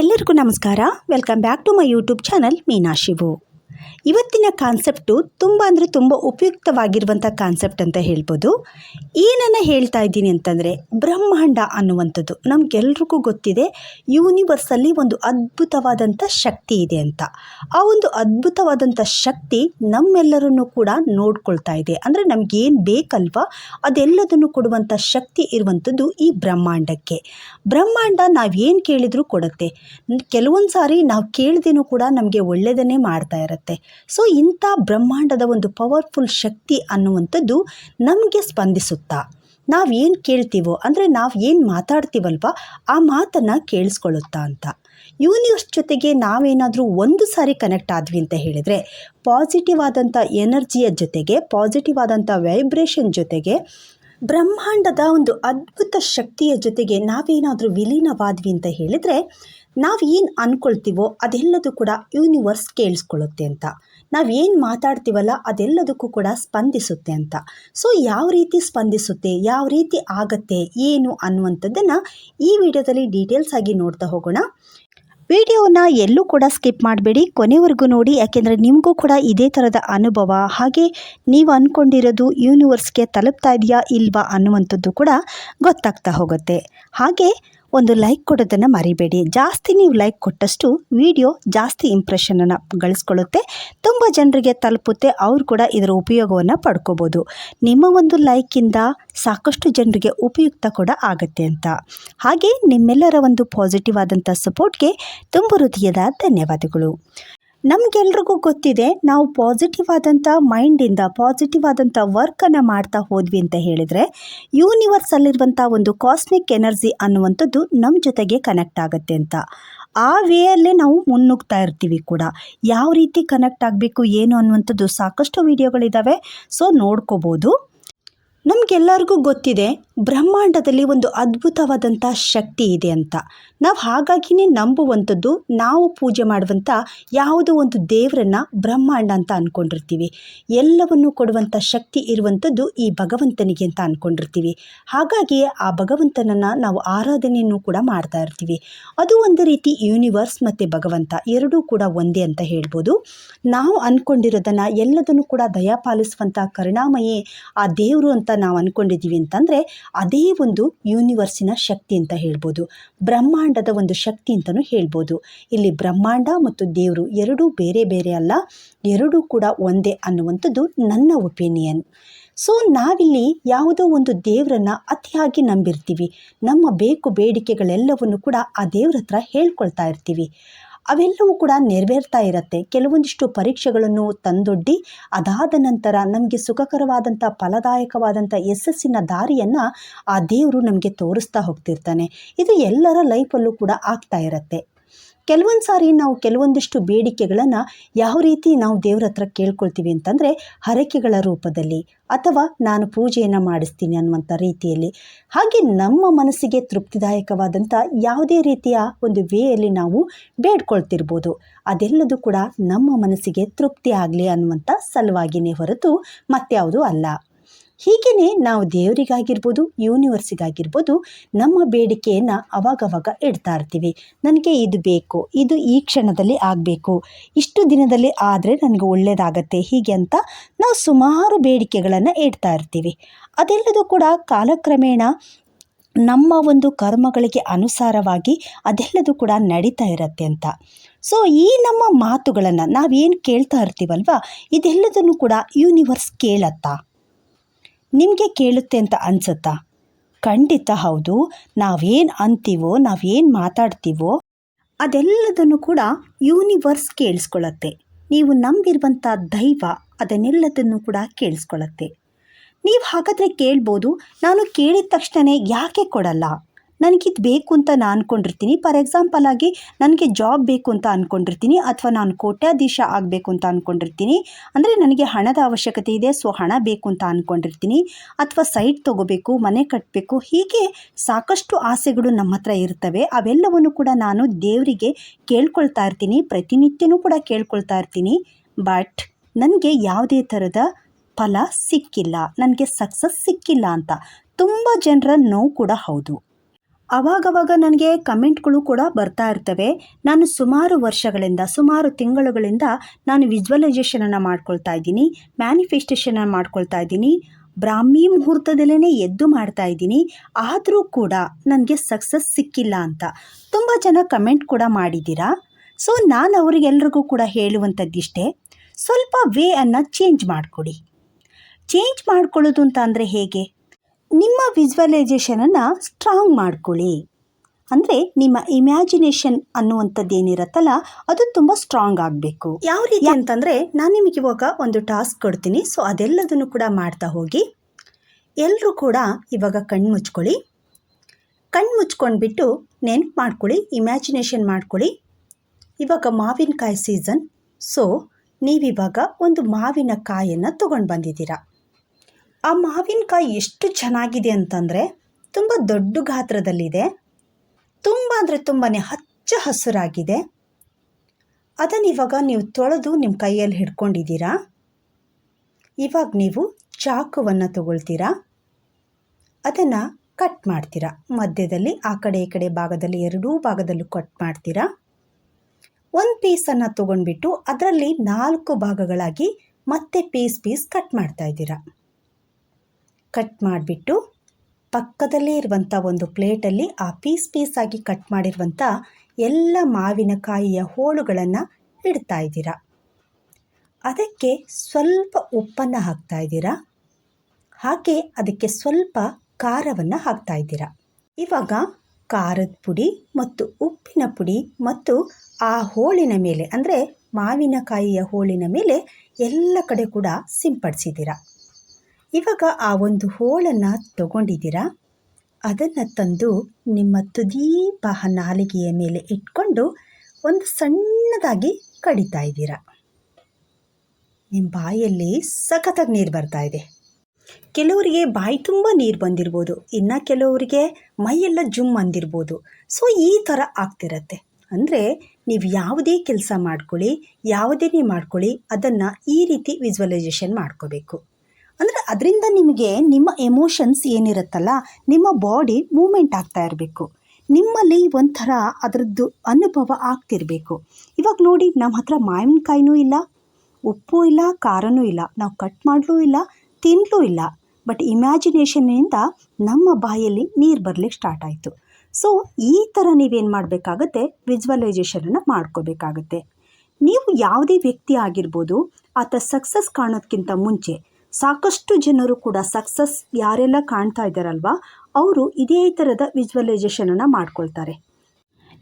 ಎಲ್ಲರಿಗೂ ನಮಸ್ಕಾರ. Welcome back to my YouTube channel Meena Shivu ಇವತ್ತಿನ ಕಾನ್ಸೆಪ್ಟು ತುಂಬ ಅಂದರೆ ತುಂಬ ಉಪಯುಕ್ತವಾಗಿರುವಂಥ ಕಾನ್ಸೆಪ್ಟ್ ಅಂತ ಹೇಳ್ಬೋದು. ಏನನ್ನು ಹೇಳ್ತಾ ಇದ್ದೀನಿ ಅಂತಂದರೆ ಬ್ರಹ್ಮಾಂಡ ಅನ್ನುವಂಥದ್ದು ನಮಗೆಲ್ರಿಗೂ ಗೊತ್ತಿದೆ. ಯೂನಿವರ್ಸಲ್ಲಿ ಒಂದು ಅದ್ಭುತವಾದಂಥ ಶಕ್ತಿ ಇದೆ ಅಂತ. ಆ ಒಂದು ಅದ್ಭುತವಾದಂಥ ಶಕ್ತಿ ನಮ್ಮೆಲ್ಲರನ್ನು ಕೂಡ ನೋಡ್ಕೊಳ್ತಾ ಇದೆ. ಅಂದರೆ ನಮಗೇನು ಬೇಕಲ್ವಾ? ಅದೆಲ್ಲದನ್ನು ಕೊಡುವಂಥ ಶಕ್ತಿ ಇರುವಂಥದ್ದು ಈ ಬ್ರಹ್ಮಾಂಡಕ್ಕೆ. ಬ್ರಹ್ಮಾಂಡ ನಾವೇನು ಕೇಳಿದರೂ ಕೊಡುತ್ತೆ. ಕೆಲವೊಂದು ಸಾರಿ ನಾವು ಕೇಳ್ದೇನೂ ಕೂಡ ನಮಗೆ ಒಳ್ಳೆಯದನ್ನೇ ಮಾಡ್ತಾ ಇರುತ್ತೆ. ಸೊ ಇಂಥ ಬ್ರಹ್ಮಾಂಡದ ಒಂದು ಪವರ್ಫುಲ್ ಶಕ್ತಿ ಅನ್ನುವಂಥದ್ದು ನಮಗೆ ಸ್ಪಂದಿಸುತ್ತಾ. ನಾವೇನು ಕೇಳ್ತೀವೋ, ಅಂದರೆ ನಾವು ಏನು ಮಾತಾಡ್ತೀವಲ್ವ, ಆ ಮಾತನ್ನು ಕೇಳಿಸ್ಕೊಳ್ಳುತ್ತಾ ಅಂತ. ಯೂನಿವರ್ಸ್ ಜೊತೆಗೆ ನಾವೇನಾದರೂ ಒಂದು ಸಾರಿ ಕನೆಕ್ಟ್ ಆದ್ವಿ ಅಂತ ಹೇಳಿದರೆ ಪಾಸಿಟಿವ್ ಆದಂಥ ಎನರ್ಜಿಯ ಜೊತೆಗೆ ಪಾಸಿಟಿವ್ ಆದಂಥ ವೈಬ್ರೇಷನ್ ಜೊತೆಗೆ, ಬ್ರಹ್ಮಾಂಡದ ಒಂದು ಅದ್ಭುತ ಶಕ್ತಿಯ ಜೊತೆಗೆ ನಾವೇನಾದರೂ ವಿಲೀನವಾದ್ವಿ ಅಂತ ಹೇಳಿದರೆ ನಾವು ಏನು ಅಂದ್ಕೊಳ್ತೀವೋ ಅದೆಲ್ಲದೂ ಕೂಡ ಯೂನಿವರ್ಸ್ ಕೇಳಿಸ್ಕೊಳ್ಳುತ್ತೆ ಅಂತ. ನಾವೇನು ಮಾತಾಡ್ತೀವಲ್ಲ ಅದೆಲ್ಲದಕ್ಕೂ ಕೂಡ ಸ್ಪಂದಿಸುತ್ತೆ ಅಂತ. ಸೊ ಯಾವ ರೀತಿ ಸ್ಪಂದಿಸುತ್ತೆ, ಯಾವ ರೀತಿ ಆಗತ್ತೆ, ಏನು ಅನ್ನುವಂಥದ್ದನ್ನು ಈ ವಿಡಿಯೋದಲ್ಲಿ ಡೀಟೇಲ್ಸ್ ಆಗಿ ನೋಡ್ತಾ ಹೋಗೋಣ. ವಿಡಿಯೋನ ಎಲ್ಲೂ ಕೂಡ ಸ್ಕಿಪ್ ಮಾಡಬೇಡಿ. ಕೊನೆವರೆಗೂ ನೋಡಿ, ಯಾಕೆಂದರೆ ನಿಮಗೂ ಕೂಡ ಇದೇ ಥರದ ಅನುಭವ. ಹಾಗೆ ನೀವು ಅಂದ್ಕೊಂಡಿರೋದು ಯೂನಿವರ್ಸ್ಗೆ ತಲುಪ್ತಾ ಇದೆಯಾ, ಇಲ್ವಾ ಅನ್ನುವಂಥದ್ದು ಕೂಡ ಗೊತ್ತಾಗ್ತಾ ಹೋಗುತ್ತೆ. ಹಾಗೆ ಒಂದು ಲೈಕ್ ಕೊಡೋದನ್ನು ಮರಿಬೇಡಿ. ಜಾಸ್ತಿ ನೀವು ಲೈಕ್ ಕೊಟ್ಟಷ್ಟು ವಿಡಿಯೋ ಜಾಸ್ತಿ ಇಂಪ್ರೆಷನನ್ನು ಗಳಿಸ್ಕೊಳ್ಳುತ್ತೆ. ತುಂಬ ಜನರಿಗೆ ತಲುಪುತ್ತೆ. ಅವ್ರು ಕೂಡ ಇದರ ಉಪಯೋಗವನ್ನು ಪಡ್ಕೋಬೋದು. ನಿಮ್ಮ ಒಂದು ಲೈಕಿಂದ ಸಾಕಷ್ಟು ಜನರಿಗೆ ಉಪಯುಕ್ತ ಕೂಡ ಆಗುತ್ತೆ ಅಂತ. ಹಾಗೆ ನಿಮ್ಮೆಲ್ಲರ ಒಂದು ಪಾಸಿಟಿವ್ ಆದಂಥ ಸಪೋರ್ಟ್ಗೆ ತುಂಬ ಹೃದಯದ ಧನ್ಯವಾದಗಳು. ನಮಗೆಲ್ರಿಗೂ ಗೊತ್ತಿದೆ, ನಾವು ಪಾಸಿಟಿವ್ ಆದಂಥ ಮೈಂಡಿಂದ ಪಾಸಿಟಿವ್ ಆದಂಥ ವರ್ಕನ್ನು ಮಾಡ್ತಾ ಹೋದ್ವಿ ಅಂತ ಹೇಳಿದರೆ ಯೂನಿವರ್ಸಲ್ಲಿರುವಂಥ ಒಂದು ಕಾಸ್ಮಿಕ್ ಎನರ್ಜಿ ಅನ್ನುವಂಥದ್ದು ನಮ್ಮ ಜೊತೆಗೆ ಕನೆಕ್ಟ್ ಆಗುತ್ತೆ ಅಂತ. ಆ ವೇಯಲ್ಲೇ ನಾವು ಮುನ್ನುಗ್ತಾ ಇರ್ತೀವಿ ಕೂಡ. ಯಾವ ರೀತಿ ಕನೆಕ್ಟ್ ಆಗಬೇಕು, ಏನು ಅನ್ನುವಂಥದ್ದು ಸಾಕಷ್ಟು ವಿಡಿಯೋಗಳಿದ್ದಾವೆ ಸೊ ನೋಡ್ಕೋಬೋದು. ನಮಗೆಲ್ಲರಿಗೂ ಗೊತ್ತಿದೆ, ಬ್ರಹ್ಮಾಂಡದಲ್ಲಿ ಒಂದು ಅದ್ಭುತವಾದಂಥ ಶಕ್ತಿ ಇದೆ ಅಂತ. ನಾವು ಹಾಗಾಗಿನೇ ನಂಬುವಂಥದ್ದು ನಾವು ಪೂಜೆ ಮಾಡುವಂಥ ಯಾವುದೋ ಒಂದು ದೇವರನ್ನು ಬ್ರಹ್ಮಾಂಡ ಅಂತ ಅಂದ್ಕೊಂಡಿರ್ತೀವಿ ಎಲ್ಲವನ್ನು ಕೊಡುವಂಥ ಶಕ್ತಿ ಇರುವಂಥದ್ದು ಈ ಭಗವಂತನಿಗೆ ಅಂತ ಅಂದ್ಕೊಂಡಿರ್ತೀವಿ ಹಾಗಾಗಿ ಆ ಭಗವಂತನನ್ನು ನಾವು ಆರಾಧನೆಯನ್ನು ಕೂಡ ಮಾಡ್ತಾ ಇರ್ತೀವಿ. ಅದು ಒಂದು ರೀತಿ ಯೂನಿವರ್ಸ್ ಮತ್ತು ಭಗವಂತ ಎರಡೂ ಕೂಡ ಒಂದೇ ಅಂತ ಹೇಳ್ಬೋದು. ನಾವು ಅಂದ್ಕೊಂಡಿರೋದನ್ನು ಎಲ್ಲದನ್ನು ಕೂಡ ದಯಾಪಾಲಿಸುವಂಥ ಕರುಣಾಮಯೇ ಆ ದೇವರು ಅಂತ ನಾವು ಅಂದ್ಕೊಂಡಿದ್ದೀವಿ ಅಂತಂದರೆ, ಅದೇ ಒಂದು ಯೂನಿವರ್ಸಿನ ಶಕ್ತಿ ಅಂತ ಹೇಳ್ಬೋದು. ಬ್ರಹ್ಮಾಂಡದ ಒಂದು ಶಕ್ತಿ ಅಂತಲೂ ಹೇಳ್ಬೋದು. ಇಲ್ಲಿ ಬ್ರಹ್ಮಾಂಡ ಮತ್ತು ದೇವರು ಎರಡೂ ಬೇರೆ ಬೇರೆ ಅಲ್ಲ, ಎರಡೂ ಕೂಡ ಒಂದೇ ಅನ್ನುವಂಥದ್ದು ನನ್ನ ಒಪಿನಿಯನ್. ಸೊ, ನಾವಿಲ್ಲಿ ಯಾವುದೋ ಒಂದು ದೇವರನ್ನು ಅತಿಯಾಗಿ ನಂಬಿರ್ತೀವಿ. ನಮ್ಮ ಬೇಕು ಬೇಡಿಕೆಗಳೆಲ್ಲವನ್ನು ಕೂಡ ಆ ದೇವ್ರ ಹತ್ರ ಹೇಳ್ಕೊಳ್ತಾ ಇರ್ತೀವಿ. ಅವೆಲ್ಲವೂ ಕೂಡ ನೆರವೇರ್ತಾ ಇರುತ್ತೆ. ಕೆಲವೊಂದಿಷ್ಟು ಪರೀಕ್ಷೆಗಳನ್ನು ತಂದೊಡ್ಡಿ, ಅದಾದ ನಂತರ ನಮಗೆ ಸುಖಕರವಾದಂಥ ಫಲದಾಯಕವಾದಂಥ ಯಶಸ್ಸಿನ ದಾರಿಯನ್ನು ಆ ದೇವರು ನಮಗೆ ತೋರಿಸ್ತಾ ಹೋಗ್ತಿರ್ತಾನೆ. ಇದು ಎಲ್ಲರ ಲೈಫಲ್ಲೂ ಕೂಡ ಆಗ್ತಾ ಇರುತ್ತೆ. ಕೆಲವೊಂದು ಸಾರಿ ನಾವು ಕೆಲವೊಂದಿಷ್ಟು ಬೇಡಿಕೆಗಳನ್ನು ಯಾವ ರೀತಿ ನಾವು ದೇವ್ರ ಹತ್ರ ಕೇಳ್ಕೊಳ್ತೀವಿ ಅಂತಂದರೆ ಹರಕೆಗಳ ರೂಪದಲ್ಲಿ ಅಥವಾ ನಾನು ಪೂಜೆಯನ್ನು ಮಾಡಿಸ್ತೀನಿ ಅನ್ನುವಂಥ ರೀತಿಯಲ್ಲಿ. ಹಾಗೆ ನಮ್ಮ ಮನಸ್ಸಿಗೆ ತೃಪ್ತಿದಾಯಕವಾದಂಥ ಯಾವುದೇ ರೀತಿಯ ಒಂದು ವೇಯಲ್ಲಿ ನಾವು ಬೇಡ್ಕೊಳ್ತಿರ್ಬೋದು. ಅದೆಲ್ಲದೂ ಕೂಡ ನಮ್ಮ ಮನಸ್ಸಿಗೆ ತೃಪ್ತಿ ಆಗಲಿ ಅನ್ನುವಂಥ ಸಲುವಾಗಿಯೇ ಹೊರತು ಮತ್ಯಾವುದೂ ಅಲ್ಲ. ಹೀಗೆಯೇ ನಾವು ದೇವರಿಗಾಗಿರ್ಬೋದು, ಯೂನಿವರ್ಸಿಗಾಗಿರ್ಬೋದು, ನಮ್ಮ ಬೇಡಿಕೆಯನ್ನು ಅವಾಗವಾಗ ಇಡ್ತಾ ಇರ್ತೀವಿ. ನನಗೆ ಇದು ಬೇಕು, ಇದು ಈ ಕ್ಷಣದಲ್ಲಿ ಆಗಬೇಕು, ಇಷ್ಟು ದಿನದಲ್ಲಿ ಆದರೆ ನನಗೆ ಒಳ್ಳೆಯದಾಗತ್ತೆ ಹೀಗೆ ಅಂತ ನಾವು ಸುಮಾರು ಬೇಡಿಕೆಗಳನ್ನು ಇಡ್ತಾ ಇರ್ತೀವಿ. ಅದೆಲ್ಲದೂ ಕೂಡ ಕಾಲಕ್ರಮೇಣ ನಮ್ಮ ಒಂದು ಕರ್ಮಗಳಿಗೆ ಅನುಸಾರವಾಗಿ ಅದೆಲ್ಲದೂ ಕೂಡ ನಡೀತಾ ಇರತ್ತೆ ಅಂತ. ಸೊ ಈ ನಮ್ಮ ಮಾತುಗಳನ್ನು ನಾವೇನು ಕೇಳ್ತಾ ಇರ್ತೀವಲ್ವ, ಇದೆಲ್ಲದನ್ನು ಕೂಡ ಯೂನಿವರ್ಸ್ ಕೇಳತ್ತಾ? ನಿಮಗೆ ಕೇಳುತ್ತೆ ಅಂತ ಅನಿಸುತ್ತಾ? ಖಂಡಿತ ಹೌದು. ನಾವೇನು ಅಂತೀವೋ, ನಾವೇನು ಮಾತಾಡ್ತೀವೋ, ಅದೆಲ್ಲದನ್ನು ಕೂಡ ಯೂನಿವರ್ಸ್ ಕೇಳಿಸ್ಕೊಳತ್ತೆ. ನೀವು ನಂಬಿರುವಂಥ ದೈವ ಅದನ್ನೆಲ್ಲದನ್ನು ಕೂಡ ಕೇಳಿಸ್ಕೊಳತ್ತೆ. ನೀವು ಹಾಗಾದರೆ ಕೇಳ್ಬೋದು, ನಾನು ಕೇಳಿದ ತಕ್ಷಣ ಯಾಕೆ ಕೊಡಲ್ಲ? ನನಗಿದು ಬೇಕು ಅಂತ ನಾನು ಅಂದ್ಕೊಂಡಿರ್ತೀನಿ ಫಾರ್ ಎಕ್ಸಾಂಪಲ್ ಆಗಿ ನನಗೆ ಜಾಬ್ ಬೇಕು ಅಂತ ಅಂದ್ಕೊಂಡಿರ್ತೀನಿ ಅಥವಾ ನಾನು ಕೋಟ್ಯಾಧೀಶ ಆಗಬೇಕು ಅಂತ ಅಂದ್ಕೊಂಡಿರ್ತೀನಿ ಅಂದರೆ ನನಗೆ ಹಣದ ಅವಶ್ಯಕತೆ ಇದೆ ಸೊ ಹಣ ಬೇಕು ಅಂತ ಅಂದ್ಕೊಂಡಿರ್ತೀನಿ ಅಥವಾ ಸೈಟ್ ತೊಗೋಬೇಕು, ಮನೆ ಕಟ್ಟಬೇಕು ಹೀಗೆ ಸಾಕಷ್ಟು ಆಸೆಗಳು ನಮ್ಮ ಹತ್ರ ಇರ್ತವೆ. ಅವೆಲ್ಲವನ್ನು ಕೂಡ ನಾನು ದೇವರಿಗೆ ಕೇಳ್ಕೊಳ್ತಾ ಇರ್ತೀನಿ, ಪ್ರತಿನಿತ್ಯನೂ ಕೂಡ ಕೇಳ್ಕೊಳ್ತಾ ಇರ್ತೀನಿ. ಬಟ್ ನನಗೆ ಯಾವುದೇ ಥರದ ಫಲ ಸಿಕ್ಕಿಲ್ಲ. ನನಗೆ ಸಕ್ಸಸ್ ಸಿಕ್ಕಿಲ್ಲ ಅಂತ. ತುಂಬ ಜನರ ನೋವು ಕೂಡ ಹೌದು. ಅವಾಗವಾಗ ನನಗೆ ಕಮೆಂಟ್ಗಳು ಕೂಡ ಬರ್ತಾ ಇರ್ತವೆ. ನಾನು ಸುಮಾರು ವರ್ಷಗಳಿಂದ, ಸುಮಾರು ತಿಂಗಳುಗಳಿಂದ ನಾನು ವಿಜುವಲೈಸೇಷನನ್ನು ಮಾಡ್ಕೊಳ್ತಾ ಇದ್ದೀನಿ, ಮ್ಯಾನಿಫೆಸ್ಟೇಷನನ್ನು ಮಾಡ್ಕೊಳ್ತಾ ಇದ್ದೀನಿ, ಬ್ರಾಹ್ಮಿ ಮುಹೂರ್ತದಲ್ಲೇ ಎದ್ದು ಮಾಡ್ತಾ ಇದ್ದೀನಿ, ಆದರೂ ಕೂಡ ನನಗೆ ಸಕ್ಸಸ್ ಸಿಕ್ಕಿಲ್ಲ ಅಂತ. ತುಂಬ ಜನ ಕಮೆಂಟ್ ಕೂಡ ಮಾಡಿದ್ದೀರಾ? ಸೊ, ನಾನು ಅವರಿಗೆಲ್ರಿಗೂ ಕೂಡ ಹೇಳುವಂಥದ್ದಿಷ್ಟೇ ಸ್ವಲ್ಪ ವೇ ಅನ್ನು ಚೇಂಜ್ ಮಾಡಿಕೊಡಿ. ಚೇಂಜ್ ಮಾಡ್ಕೊಳ್ಳೋದು ಅಂತ ಅಂದರೆ ಹೇಗೆ? ನಿಮ್ಮ ವಿಜುವಲೈಸೇಷನನ್ನು ಸ್ಟ್ರಾಂಗ್ ಮಾಡ್ಕೊಳ್ಳಿ. ಅಂದರೆ ನಿಮ್ಮ ಇಮ್ಯಾಜಿನೇಷನ್ ಅನ್ನುವಂಥದ್ದು ಏನಿರುತ್ತಲ್ಲ ಅದು ತುಂಬ ಸ್ಟ್ರಾಂಗ್ ಆಗಬೇಕು. ಯಾವ ರೀತಿ ಅಂತಂದರೆ ನಾನು ನಿಮಗೆ ಇವಾಗ ಒಂದು ಟಾಸ್ಕ್ ಕೊಡ್ತೀನಿ ಸೊ ಅದೆಲ್ಲದನ್ನು ಕೂಡ ಮಾಡ್ತಾ ಹೋಗಿ ಎಲ್ಲರೂ ಕೂಡ ಇವಾಗ ಕಣ್ಣು ಮುಚ್ಕೊಳ್ಳಿ. ಕಣ್ಣು ಮುಚ್ಕೊಂಡ್ಬಿಟ್ಟು ನೆನ್ಪು ಮಾಡ್ಕೊಳ್ಳಿ ಇಮ್ಯಾಜಿನೇಷನ್ ಮಾಡ್ಕೊಳ್ಳಿ. ಇವಾಗ ಮಾವಿನಕಾಯಿ ಸೀಸನ್ ಸೊ ನೀವಿವಾಗ ಒಂದು ಮಾವಿನ ಕಾಯನ್ನು ತೊಗೊಂಡು ಬಂದಿದ್ದೀರಾ. ಆ ಮಾವಿನಕಾಯಿ ಎಷ್ಟು ಚೆನ್ನಾಗಿದೆ ಅಂತಂದರೆ ತುಂಬ ದೊಡ್ಡ ಗಾತ್ರದಲ್ಲಿದೆ. ತುಂಬ ಅಂದರೆ ತುಂಬಾ ಹಚ್ಚ ಹಸುರಾಗಿದೆ. ಅದನ್ನು ಇವಾಗ ನೀವು ತೊಳೆದು ನಿಮ್ಮ ಕೈಯಲ್ಲಿ ಹಿಡ್ಕೊಂಡಿದ್ದೀರಾ? ಇವಾಗ ನೀವು ಚಾಕುವನ್ನು ತಗೊಳ್ತೀರಾ? ಅದನ್ನು ಕಟ್ ಮಾಡ್ತೀರಾ? ಮಧ್ಯದಲ್ಲಿ, ಆ ಕಡೆ ಈ ಕಡೆ ಭಾಗದಲ್ಲಿ, ಎರಡೂ ಭಾಗದಲ್ಲೂ ಕಟ್ ಮಾಡ್ತೀರಾ? ಒಂದು ಪೀಸನ್ನು ತೊಗೊಂಡ್ಬಿಟ್ಟು ಅದರಲ್ಲಿ ನಾಲ್ಕು ಭಾಗಗಳಾಗಿ ಮತ್ತೆ ಪೀಸ್ ಪೀಸ್ ಕಟ್ ಮಾಡ್ತಾ ಇದ್ದೀರಾ? ಕಟ್ ಮಾಡಿಬಿಟ್ಟು ಪಕ್ಕದಲ್ಲೇ ಇರುವಂಥ ಒಂದು ಪ್ಲೇಟಲ್ಲಿ ಆ ಪೀಸ್ ಪೀಸಾಗಿ ಕಟ್ ಮಾಡಿರುವಂಥ ಎಲ್ಲ ಮಾವಿನಕಾಯಿಯ ಹೋಳುಗಳನ್ನು ಇಡ್ತಾ ಇದ್ದೀರಾ. ಅದಕ್ಕೆ ಸ್ವಲ್ಪ ಉಪ್ಪನ್ನು ಹಾಕ್ತಾ ಇದ್ದೀರಾ. ಹಾಗೆ ಅದಕ್ಕೆ ಸ್ವಲ್ಪ ಖಾರವನ್ನು ಹಾಕ್ತಾ ಇದ್ದೀರಾ. ಇವಾಗ ಖಾರದ ಪುಡಿ ಮತ್ತು ಉಪ್ಪಿನ ಪುಡಿ ಮತ್ತು ಆ ಹೋಳಿನ ಮೇಲೆ, ಅಂದರೆ ಮಾವಿನಕಾಯಿಯ ಹೋಳಿನ ಮೇಲೆ ಎಲ್ಲ ಕಡೆ ಕೂಡ ಸಿಂಪಡಿಸಿದ್ದೀರಾ. ಇವಾಗ ಆ ಒಂದು ಹೋಳನ್ನು ತಗೊಂಡಿದ್ದೀರಾ? ಅದನ್ನು ತಂದು ನಿಮ್ಮ ತುದೀಪ ನಾಲಿಗೆಯ ಮೇಲೆ ಇಟ್ಕೊಂಡು ಒಂದು ಸಣ್ಣದಾಗಿ ಕಡಿತಾ ಇದ್ದೀರಾ. ನಿಮ್ಮ ಬಾಯಲ್ಲಿ ಸಖತ್ತಾಗಿ ನೀರು ಬರ್ತಾ ಇದೆ. ಕೆಲವರಿಗೆ ಬಾಯಿ ತುಂಬ ನೀರು ಬಂದಿರ್ಬೋದು. ಇನ್ನು ಕೆಲವರಿಗೆ ಮೈಯೆಲ್ಲ ಜುಮ್ ಅಂದಿರ್ಬೋದು. ಸೊ, ಈ ಥರ ಆಗ್ತಿರತ್ತೆ. ಅಂದರೆ ನೀವು ಯಾವುದೇ ಕೆಲಸ ಮಾಡ್ಕೊಳ್ಳಿ, ಯಾವುದೇ ಮಾಡ್ಕೊಳ್ಳಿ, ಅದನ್ನು ಈ ರೀತಿ ವಿಜುವಲೈಸೇಷನ್ ಮಾಡ್ಕೋಬೇಕು. ಅಂದರೆ ಅದರಿಂದ ನಿಮಗೆ ನಿಮ್ಮ ಎಮೋಷನ್ಸ್ ಏನಿರುತ್ತಲ್ಲ, ನಿಮ್ಮ ಬಾಡಿ ಮೂಮೆಂಟ್ ಆಗ್ತಾ ಇರಬೇಕು. ನಿಮ್ಮಲ್ಲಿ ಒಂಥರ ಅದರದ್ದು ಅನುಭವ ಆಗ್ತಿರಬೇಕು. ಇವಾಗ ನೋಡಿ ನಮ್ಮ ಹತ್ರ ಮಾವಿನಕಾಯಿನೂ ಇಲ್ಲ, ಉಪ್ಪು ಇಲ್ಲ, ಖಾರನೂ ಇಲ್ಲ. ನಾವು ಕಟ್ ಮಾಡಲೂ ಇಲ್ಲ ತಿನ್ನಲೂ ಇಲ್ಲ. ಬಟ್ ಇಮ್ಯಾಜಿನೇಷನ್ನಿಂದ ನಮ್ಮ ಬಾಯಲ್ಲಿ ನೀರು ಬರಲಿಕ್ಕೆ ಸ್ಟಾರ್ಟ್ ಆಯಿತು. ಸೊ ಈ ಥರ ನೀವೇನು ಮಾಡಬೇಕಾಗತ್ತೆ? ವಿಜುವಲೈಸೇಷನನ್ನು ಮಾಡ್ಕೋಬೇಕಾಗತ್ತೆ. ನೀವು ಯಾವುದೇ ವ್ಯಕ್ತಿ ಆಗಿರ್ಬೋದು, ಆತ ಸಕ್ಸಸ್ ಕಾಣೋದಕ್ಕಿಂತ ಮುಂಚೆ ಸಾಕಷ್ಟು ಜನರು ಕೂಡ ಸಕ್ಸಸ್ ಯಾರೆಲ್ಲ ಕಾಣ್ತಾ ಇದ್ದಾರಲ್ವ, ಅವರು ಇದೇ ಥರದ ವಿಜುವಲೈಸೇಷನನ್ನು ಮಾಡ್ಕೊಳ್ತಾರೆ.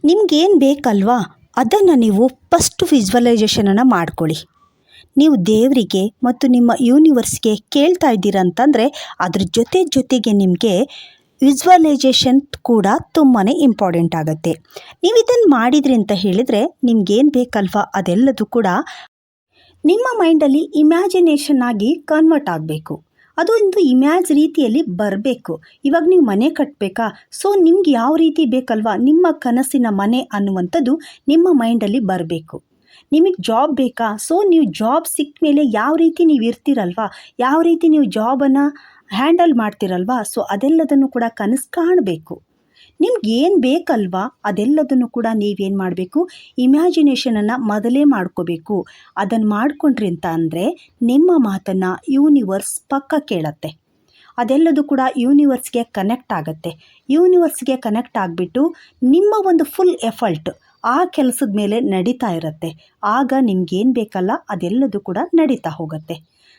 ನಿಮ್ಗೇನು ಬೇಕಲ್ವಾ? ಅದನ್ನು ನೀವು ಫಸ್ಟ್ ವಿಜುವಲೈಸೇಷನನ್ನು ಮಾಡ್ಕೊಳ್ಳಿ. ನೀವು ದೇವರಿಗೆ ಮತ್ತು ನಿಮ್ಮ ಯೂನಿವರ್ಸ್ಗೆ ಕೇಳ್ತಾ ಇದ್ದೀರಾ ಅಂತಂದರೆ, ಅದ್ರ ಜೊತೆ ಜೊತೆಗೆ ನಿಮಗೆ ವಿಜುವಲೈಸೇಷನ್ ಕೂಡ ತುಂಬಾ ಇಂಪಾರ್ಟೆಂಟ್ ಆಗುತ್ತೆ. ನೀವು ಇದನ್ನು ಮಾಡಿದ್ರಿ ಅಂತ ಹೇಳಿದರೆ, ನಿಮ್ಗೇನು ಬೇಕಲ್ವಾ? ಅದೆಲ್ಲದೂ ಕೂಡ ನಿಮ್ಮ ಮೈಂಡಲ್ಲಿ ಇಮ್ಯಾಜಿನೇಷನ್ ಆಗಿ ಕನ್ವರ್ಟ್ ಆಗಬೇಕು. ಅದು ಒಂದು ಇಮ್ಯಾಜ್ ರೀತಿಯಲ್ಲಿ ಬರಬೇಕು. ಇವಾಗ ನೀವು ಮನೆ ಕಟ್ಟಬೇಕಾ ಸೊ ನಿಮ್ಗೆ ಯಾವ ರೀತಿ ಬೇಕಲ್ವಾ? ನಿಮ್ಮ ಕನಸಿನ ಮನೆ ಅನ್ನುವಂಥದ್ದು ನಿಮ್ಮ ಮೈಂಡಲ್ಲಿ ಬರಬೇಕು. ನಿಮಗೆ ಜಾಬ್ ಬೇಕಾ? ಸೊ ನೀವು ಜಾಬ್ ಸಿಕ್ಕ ಮೇಲೆ ಯಾವ ರೀತಿ ನೀವು ಇರ್ತೀರಲ್ವಾ? ಯಾವ ರೀತಿ ನೀವು ಜಾಬನ್ನು ಹ್ಯಾಂಡಲ್ ಮಾಡ್ತೀರಲ್ವಾ? ಸೊ ಅದೆಲ್ಲದನ್ನು ಕೂಡ ಕನಸು ಕಾಣಬೇಕು. ನಿಮ್ಗೆ ಏನು ಬೇಕಲ್ವಾ? ಅದೆಲ್ಲದನ್ನು ಕೂಡ ನೀವೇನು ಮಾಡಬೇಕು? ಇಮ್ಯಾಜಿನೇಷನನ್ನು ಮೊದಲೇ ಮಾಡ್ಕೋಬೇಕು. ಅದನ್ನು ಮಾಡಿಕೊಂಡ್ರಿ ಅಂತ ಅಂದರೆ ನಿಮ್ಮ ಮಾತನ್ನು ಯೂನಿವರ್ಸ್ ಪಕ್ಕ ಕೇಳತ್ತೆ. ಅದೆಲ್ಲದೂ ಕೂಡ ಯೂನಿವರ್ಸ್ಗೆ ಕನೆಕ್ಟ್ ಆಗುತ್ತೆ. ಯೂನಿವರ್ಸ್ಗೆ ಕನೆಕ್ಟ್ ಆಗಿಬಿಟ್ಟು ನಿಮ್ಮ ಒಂದು ಫುಲ್ ಎಫಲ್ಟ್ ಆ ಕೆಲಸದ ಮೇಲೆ ನಡೀತಾ ಇರುತ್ತೆ. ಆಗ ನಿಮ್ಗೇನು ಬೇಕಲ್ಲ ಅದೆಲ್ಲದೂ ಕೂಡ ನಡೀತಾ ಹೋಗುತ್ತೆ.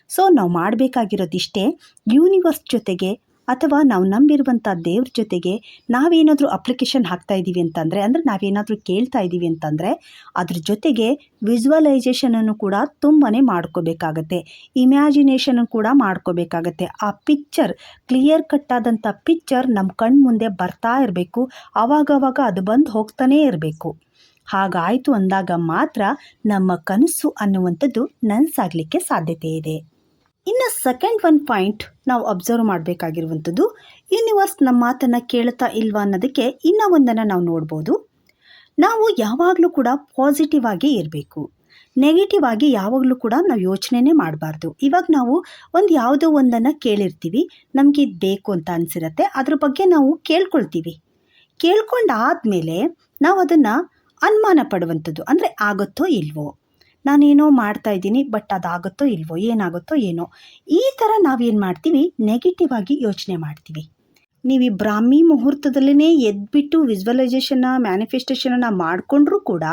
ಸೊ ನಾವು ಮಾಡಬೇಕಾಗಿರೋದಿಷ್ಟೇ ಯೂನಿವರ್ಸ್ ಜೊತೆಗೆ ಅಥವಾ ನಾವು ನಂಬಿರುವಂಥ ದೇವ್ರ ಜೊತೆಗೆ ನಾವೇನಾದರೂ ಅಪ್ಲಿಕೇಶನ್ ಹಾಕ್ತಾ ಇದ್ದೀವಿ ಅಂತಂದರೆ, ಅಂದರೆ ನಾವೇನಾದರೂ ಕೇಳ್ತಾ ಇದ್ದೀವಿ ಅಂತಂದರೆ, ಅದ್ರ ಜೊತೆಗೆ ವಿಜುವಲೈಸೇಷನನ್ನು ಕೂಡ ತುಂಬಾ ಮಾಡ್ಕೋಬೇಕಾಗತ್ತೆ. ಇಮ್ಯಾಜಿನೇಷನ್ ಕೂಡ ಮಾಡ್ಕೋಬೇಕಾಗತ್ತೆ. ಆ ಪಿಕ್ಚರ್ ಕ್ಲಿಯರ್ ಕಟ್ಟಾದಂಥ ಪಿಕ್ಚರ್ ನಮ್ಮ ಕಣ್ಣು ಮುಂದೆ ಬರ್ತಾ ಇರಬೇಕು. ಆವಾಗವಾಗ ಅದು ಬಂದು ಹೋಗ್ತಾನೇ ಇರಬೇಕು. ಹಾಗಾಯಿತು ಅಂದಾಗ ಮಾತ್ರ ನಮ್ಮ ಕನಸು ಅನ್ನುವಂಥದ್ದು ನನಸಾಗಲಿಕ್ಕೆ ಸಾಧ್ಯತೆ ಇದೆ. ಇನ್ನು ಸೆಕೆಂಡ್ ಒನ್ ಪಾಯಿಂಟ್ ನಾವು ಅಬ್ಸರ್ವ್ ಮಾಡಬೇಕಾಗಿರುವಂಥದ್ದು ಯೂನಿವರ್ಸ್ ನಮ್ಮ ಮಾತನ್ನು ಕೇಳ್ತಾ ಇಲ್ವಾ ಅನ್ನೋದಕ್ಕೆ ಇನ್ನೂ ಒಂದನ್ನು ನಾವು ನೋಡ್ಬೋದು. ನಾವು ಯಾವಾಗಲೂ ಕೂಡ ಪಾಸಿಟಿವ್ ಆಗಿ ಇರಬೇಕು. ನೆಗೆಟಿವ್ ಆಗಿ ಯಾವಾಗಲೂ ಕೂಡ ನಾವು ಯೋಚನೆನೇ ಮಾಡಬಾರ್ದು. ಇವಾಗ ನಾವು ಒಂದು ಯಾವುದೋ ಒಂದನ್ನು ಕೇಳಿರ್ತೀವಿ, ನಮಗೆ ಇದು ಬೇಕು ಅಂತ ಅನಿಸಿರತ್ತೆ, ಅದ್ರ ಬಗ್ಗೆ ನಾವು ಕೇಳ್ಕೊಳ್ತೀವಿ. ಕೇಳ್ಕೊಂಡಾದಮೇಲೆ ನಾವು ಅದನ್ನು ಅನುಮಾನ ಪಡುವಂಥದ್ದು, ಅಂದರೆ ಆಗುತ್ತೋ ಇಲ್ವೋ? ನಾನೇನೋ ಮಾಡ್ತಾ ಇದ್ದೀನಿ ಬಟ್ ಅದಾಗುತ್ತೋ ಇಲ್ವೋ, ಏನಾಗುತ್ತೋ ಏನೋ. ಈ ಥರ ನಾವೇನು ಮಾಡ್ತೀವಿ? ನೆಗೆಟಿವ್ ಆಗಿ ಯೋಚನೆ ಮಾಡ್ತೀವಿ. ನೀವು ಈ ಬ್ರಾಹ್ಮಿ ಮುಹೂರ್ತದಲ್ಲೇ ಎದ್ಬಿಟ್ಟು ವಿಜುವಲೈಸೇಷನ್ನ ಮ್ಯಾನಿಫೆಸ್ಟೇಷನನ್ನು ಮಾಡಿಕೊಂಡ್ರೂ ಕೂಡ